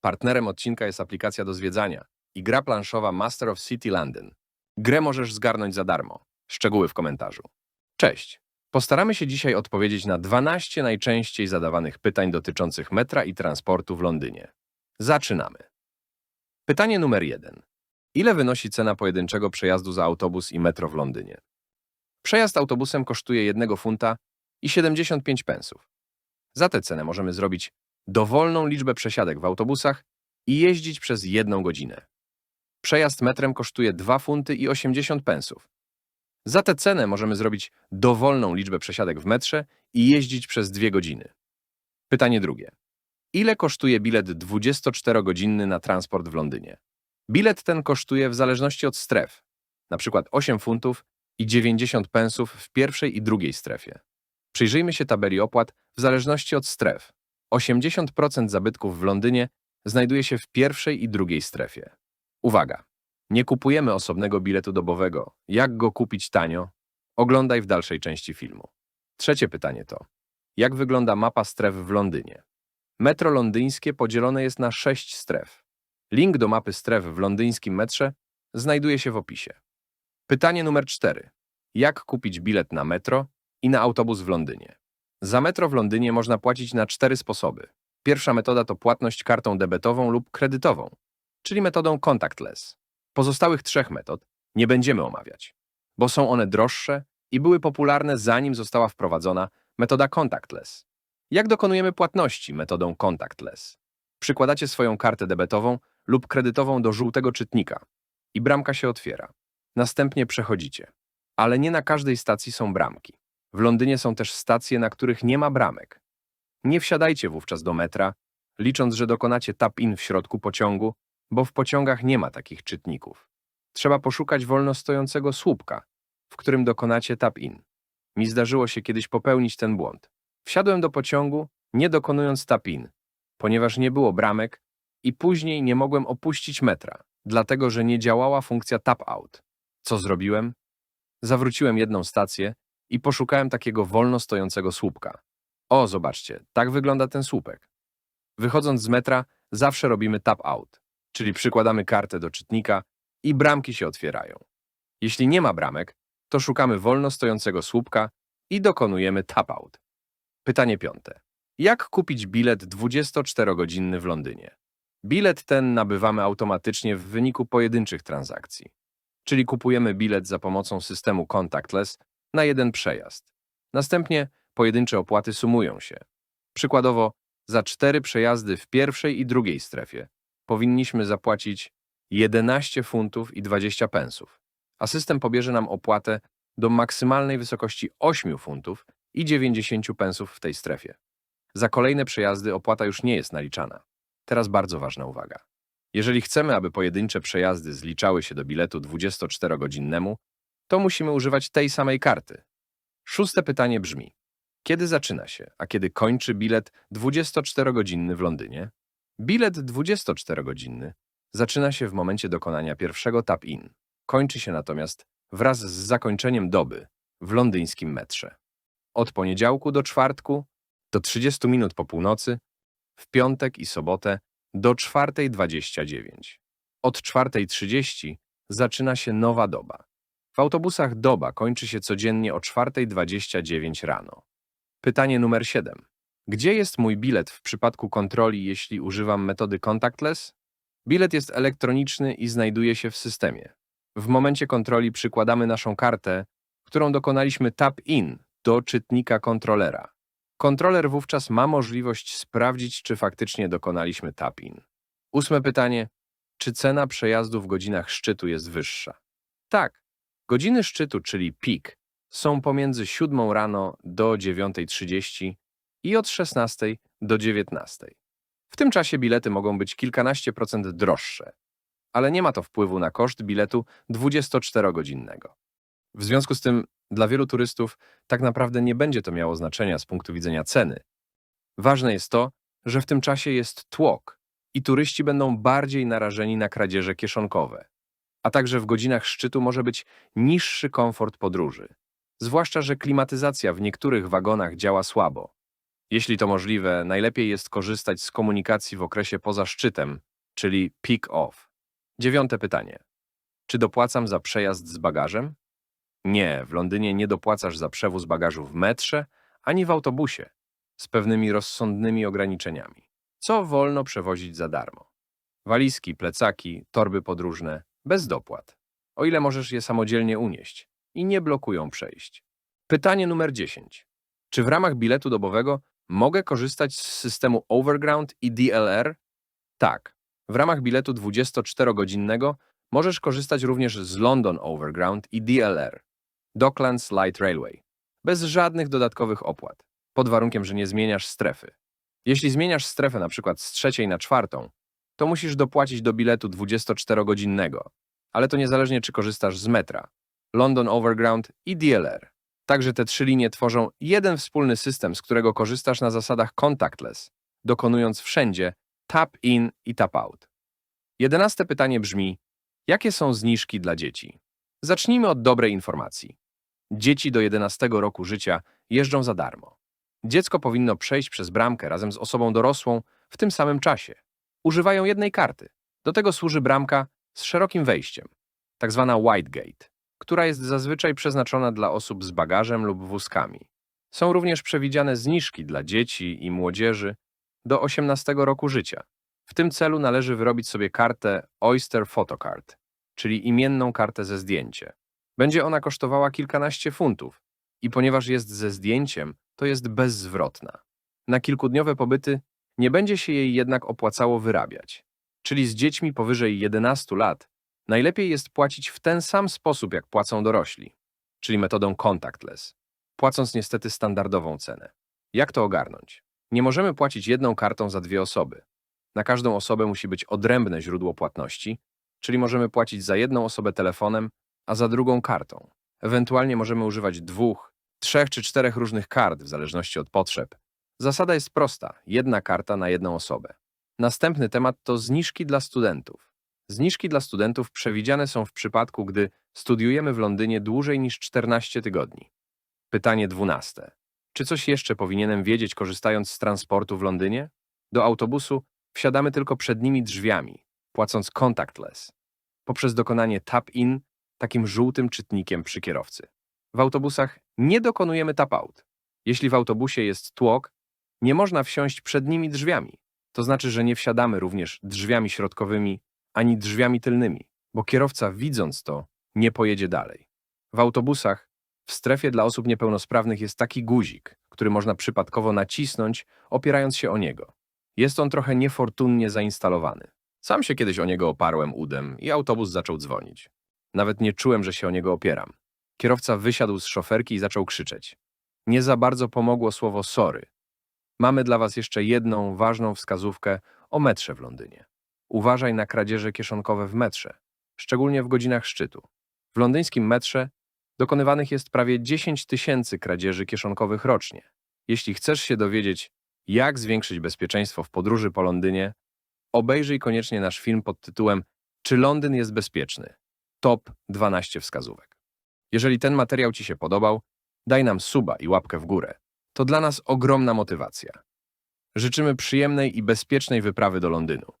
Partnerem odcinka jest aplikacja do zwiedzania i gra planszowa Master of City London. Grę możesz zgarnąć za darmo. Szczegóły w komentarzu. Cześć. Postaramy się dzisiaj odpowiedzieć na 12 najczęściej zadawanych pytań dotyczących metra i transportu w Londynie. Zaczynamy. Pytanie numer 1. Ile wynosi cena pojedynczego przejazdu za autobus i metro w Londynie? Przejazd autobusem kosztuje 1 funta i 75 pensów. Za tę cenę możemy zrobić dowolną liczbę przesiadek w autobusach i jeździć przez jedną godzinę. Przejazd metrem kosztuje 2 funty i 80 pensów. Za tę cenę możemy zrobić dowolną liczbę przesiadek w metrze i jeździć przez dwie godziny. Pytanie drugie. Ile kosztuje bilet 24-godzinny na transport w Londynie? Bilet ten kosztuje w zależności od stref, przykład 8 funtów i 90 pensów w pierwszej i drugiej strefie. Przyjrzyjmy się tabeli opłat w zależności od stref. 80% zabytków w Londynie znajduje się w pierwszej i drugiej strefie. Uwaga! Nie kupujemy osobnego biletu dobowego. Jak go kupić tanio? Oglądaj w dalszej części filmu. Trzecie pytanie to: jak wygląda mapa stref w Londynie? Metro londyńskie podzielone jest na sześć stref. Link do mapy stref w londyńskim metrze znajduje się w opisie. Pytanie numer cztery: jak kupić bilet na metro i na autobus w Londynie? Za metro w Londynie można płacić na cztery sposoby. Pierwsza metoda to płatność kartą debetową lub kredytową, czyli metodą contactless. Pozostałych trzech metod nie będziemy omawiać, bo są one droższe i były popularne zanim została wprowadzona metoda contactless. Jak dokonujemy płatności metodą contactless? Przykładacie swoją kartę debetową lub kredytową do żółtego czytnika i bramka się otwiera. Następnie przechodzicie. Ale nie na każdej stacji są bramki. W Londynie są też stacje, na których nie ma bramek. Nie wsiadajcie wówczas do metra, licząc, że dokonacie tap-in w środku pociągu, bo w pociągach nie ma takich czytników. Trzeba poszukać wolno stojącego słupka, w którym dokonacie tap-in. Mi zdarzyło się kiedyś popełnić ten błąd. Wsiadłem do pociągu, nie dokonując tap-in, ponieważ nie było bramek i później nie mogłem opuścić metra, dlatego że nie działała funkcja tap-out. Co zrobiłem? Zawróciłem jedną stację i poszukałem takiego wolno stojącego słupka. O, zobaczcie, tak wygląda ten słupek. Wychodząc z metra, zawsze robimy tap-out, czyli przykładamy kartę do czytnika i bramki się otwierają. Jeśli nie ma bramek, to szukamy wolno stojącego słupka i dokonujemy tap-out. Pytanie piąte. Jak kupić bilet 24-godzinny w Londynie? Bilet ten nabywamy automatycznie w wyniku pojedynczych transakcji, czyli kupujemy bilet za pomocą systemu contactless na jeden przejazd. Następnie pojedyncze opłaty sumują się. Przykładowo, za cztery przejazdy w pierwszej i drugiej strefie powinniśmy zapłacić 11 funtów i 20 pensów, a system pobierze nam opłatę do maksymalnej wysokości 8 funtów i 90 pensów w tej strefie. Za kolejne przejazdy opłata już nie jest naliczana. Teraz bardzo ważna uwaga. Jeżeli chcemy, aby pojedyncze przejazdy zliczały się do biletu 24-godzinnemu, to musimy używać tej samej karty. Szóste pytanie brzmi: kiedy zaczyna się, a kiedy kończy bilet 24-godzinny w Londynie? Bilet 24-godzinny zaczyna się w momencie dokonania pierwszego tap-in. Kończy się natomiast wraz z zakończeniem doby w londyńskim metrze. Od poniedziałku do czwartku do 30 minut po północy, w piątek i sobotę do 4.29. Od 4.30 zaczyna się nowa doba. W autobusach doba kończy się codziennie o 4.29 rano. Pytanie numer 7. Gdzie jest mój bilet w przypadku kontroli, jeśli używam metody contactless? Bilet jest elektroniczny i znajduje się w systemie. W momencie kontroli przykładamy naszą kartę, którą dokonaliśmy tap-in do czytnika kontrolera. Kontroler wówczas ma możliwość sprawdzić, czy faktycznie dokonaliśmy tap-in. Ósme pytanie. Czy cena przejazdu w godzinach szczytu jest wyższa? Tak. Godziny szczytu, czyli peak, są pomiędzy 7 rano do 9.30 i od 16 do 19. W tym czasie bilety mogą być kilkanaście procent droższe, ale nie ma to wpływu na koszt biletu 24-godzinnego. W związku z tym dla wielu turystów tak naprawdę nie będzie to miało znaczenia z punktu widzenia ceny. Ważne jest to, że w tym czasie jest tłok i turyści będą bardziej narażeni na kradzieże kieszonkowe, a także w godzinach szczytu może być niższy komfort podróży, zwłaszcza że klimatyzacja w niektórych wagonach działa słabo. Jeśli to możliwe, najlepiej jest korzystać z komunikacji w okresie poza szczytem, czyli peak off. Dziewiąte pytanie. Czy dopłacam za przejazd z bagażem? Nie, w Londynie nie dopłacasz za przewóz bagażu w metrze ani w autobusie, z pewnymi rozsądnymi ograniczeniami. Co wolno przewozić za darmo? Walizki, plecaki, torby podróżne, bez dopłat. O ile możesz je samodzielnie unieść i nie blokują przejść. Pytanie numer 10. Czy w ramach biletu dobowego mogę korzystać z systemu Overground i DLR? Tak. W ramach biletu 24-godzinnego możesz korzystać również z London Overground i DLR, Docklands Light Railway, bez żadnych dodatkowych opłat, pod warunkiem, że nie zmieniasz strefy. Jeśli zmieniasz strefę przykład z trzeciej na czwartą, to musisz dopłacić do biletu 24-godzinnego, ale to niezależnie czy korzystasz z metra, London Overground i DLR. Także te trzy linie tworzą jeden wspólny system, z którego korzystasz na zasadach contactless, dokonując wszędzie tap in i tap out. Jedenaste pytanie brzmi: jakie są zniżki dla dzieci? Zacznijmy od dobrej informacji. Dzieci do 11 roku życia jeżdżą za darmo. Dziecko powinno przejść przez bramkę razem z osobą dorosłą w tym samym czasie. Używają jednej karty. Do tego służy bramka z szerokim wejściem, tak zwana white gate, która jest zazwyczaj przeznaczona dla osób z bagażem lub wózkami. Są również przewidziane zniżki dla dzieci i młodzieży do 18 roku życia. W tym celu należy wyrobić sobie kartę Oyster Photocard, czyli imienną kartę ze zdjęcie. Będzie ona kosztowała kilkanaście funtów i ponieważ jest ze zdjęciem, to jest bezzwrotna. Na kilkudniowe pobyty nie będzie się jej jednak opłacało wyrabiać. Czyli z dziećmi powyżej 11 lat najlepiej jest płacić w ten sam sposób, jak płacą dorośli, czyli metodą contactless, płacąc niestety standardową cenę. Jak to ogarnąć? Nie możemy płacić jedną kartą za dwie osoby. Na każdą osobę musi być odrębne źródło płatności, czyli możemy płacić za jedną osobę telefonem, a za drugą kartą. Ewentualnie możemy używać dwóch, trzech czy czterech różnych kart w zależności od potrzeb. Zasada jest prosta: jedna karta na jedną osobę. Następny temat to zniżki dla studentów. Zniżki dla studentów przewidziane są w przypadku, gdy studiujemy w Londynie dłużej niż 14 tygodni. Pytanie 12. Czy coś jeszcze powinienem wiedzieć korzystając z transportu w Londynie? Do autobusu wsiadamy tylko przednimi drzwiami, płacąc contactless, poprzez dokonanie tap-in takim żółtym czytnikiem przy kierowcy. W autobusach nie dokonujemy tap-out. Jeśli w autobusie jest tłok, nie można wsiąść przednimi drzwiami. To znaczy, że nie wsiadamy również drzwiami środkowymi ani drzwiami tylnymi, bo kierowca widząc to nie pojedzie dalej. W autobusach w strefie dla osób niepełnosprawnych jest taki guzik, który można przypadkowo nacisnąć, opierając się o niego. Jest on trochę niefortunnie zainstalowany. Sam się kiedyś o niego oparłem udem i autobus zaczął dzwonić. Nawet nie czułem, że się o niego opieram. Kierowca wysiadł z szoferki i zaczął krzyczeć. Nie za bardzo pomogło słowo sorry. Mamy dla was jeszcze jedną ważną wskazówkę o metrze w Londynie. Uważaj na kradzieże kieszonkowe w metrze, szczególnie w godzinach szczytu. W londyńskim metrze dokonywanych jest prawie 10 tysięcy kradzieży kieszonkowych rocznie. Jeśli chcesz się dowiedzieć, jak zwiększyć bezpieczeństwo w podróży po Londynie, obejrzyj koniecznie nasz film pod tytułem Czy Londyn jest bezpieczny? Top 12 wskazówek. Jeżeli ten materiał Ci się podobał, daj nam suba i łapkę w górę. To dla nas ogromna motywacja. Życzymy przyjemnej i bezpiecznej wyprawy do Londynu.